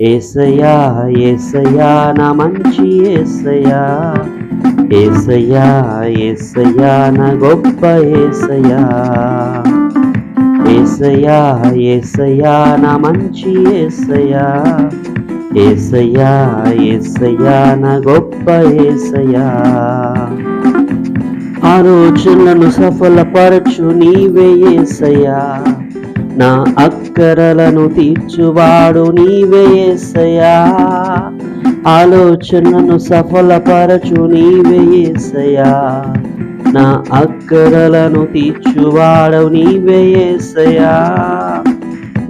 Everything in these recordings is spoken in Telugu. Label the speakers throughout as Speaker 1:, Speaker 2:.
Speaker 1: ఏసయా ఏసయా నా మంచి ఏసయా ఏసయా ఏసయా నా గొప్ప ఏసయా ఏసయా ఏసయా నా మంచి ఏసయా ఏసయా ఏసయా నా గొప్ప ఏసయ్యా. ఆలోచనలను సఫలపరచు నీవే ఏసయా నా అక్కరలను తీర్చువాడు నీవే ఏసయ్యా. ఆలోచనను సఫలపరచు నీవే నా అక్కరలను తీర్చువాడవు నీవే ఏసయ్యా.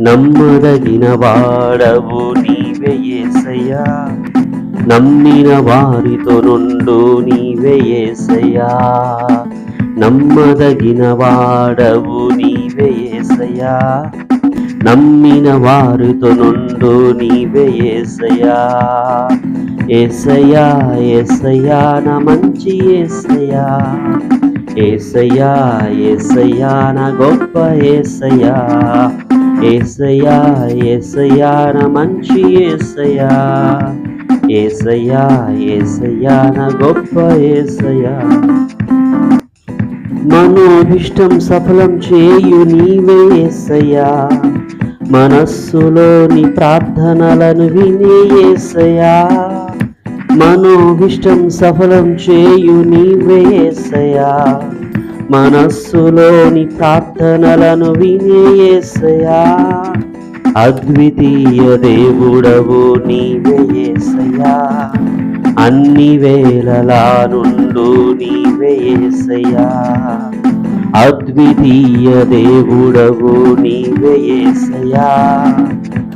Speaker 1: నమ్మదగిన వాడవు నీవే నమ్మిన వారితో నుండు నీవే నమ్మదగిన వాడవు నీవే ఏసయ్యా. నమ్మిన వారితో నుండు నీవే ఏసయా ఏసయా ఏసయ్యా నా మంచి ఏసయా ఏసయా ఏసయా నా గొప్ప ఏసయా ఏసయా ఏసయా నా మంచి ఏసయా ఏసయా ఏసయా నా గొప్ప ఏసయా మనోభిష్టం సఫలం చేయు నీవే ఏసయ్యా. మనస్సులోని ప్రార్థనలను వినేయేసయా మనోభిష్టం సఫలం చేయు నీవేసయా మనస్సులోని ప్రార్థనలను వినేయేసయా అద్వితీయ దేవుడవు నీవేసయా అన్ని వేళలా నుండు నీవే ఏసయ్యా. అద్వితీయ దేవుడవు నీవే ఏసయ్యా.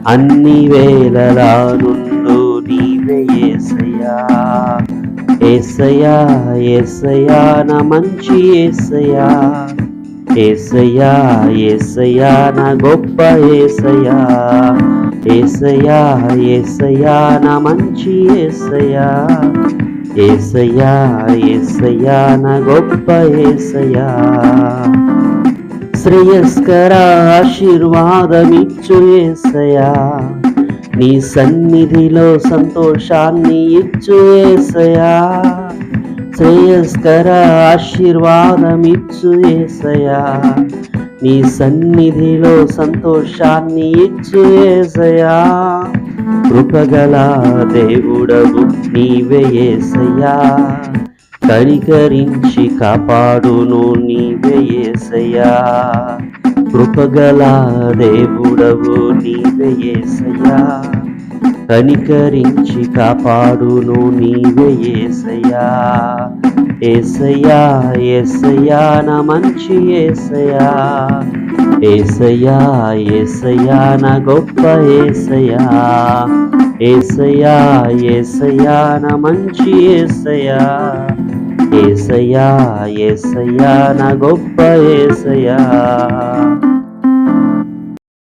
Speaker 1: అన్ని వేళలా నుండు నీవే ఏసయ్యా. ఏసయ్యా ఏసయ్యా నా మంచి ఏసయ్యా. ఏసయ్యా ఏసయ్యా నా గొప్ప ఏసయ్యా. ఏసయ్యా ఏసయ్యా నా మంచి ఏసయ్యా. ఏసయ్యా ఏసయ్యా నా గొప్ప ఏసయ్యా. శ్రేయస్కర ఆశీర్వాదమిచ్చు ఏసయ్యా. నీ సన్నిధిలో సంతోషాన్ని ఇచ్చు ఏసయ్యా. శ్రేయస్కర ఆశీర్వాదమిచ్చు ఏసయా నీ సన్నిధిలో సంతోషాన్ని ఇచ్చేసయా కృపగల దేవుడవు నీవే ఏసయ్యా. కనికరించి కాపాడును నీవే ఏసయ్యా. కృపగల దేవుడవు నీవే ఏసయ్యా. కనికరించి కాపాడును నీవే ఏసయ్యా. ఏసయ్యా ఏసయ్యా నా మంచి ఏసయ్యా. ఏసయ్యా ఏసయ్యా నా గొప్ప ఏసయ్యా. ఏసయ్యా ఏసయ్యా నా మంచి ఏసయ్యా. ఏసయ్యా ఏసయ్యా నా గొప్ప ఏసయ్యా.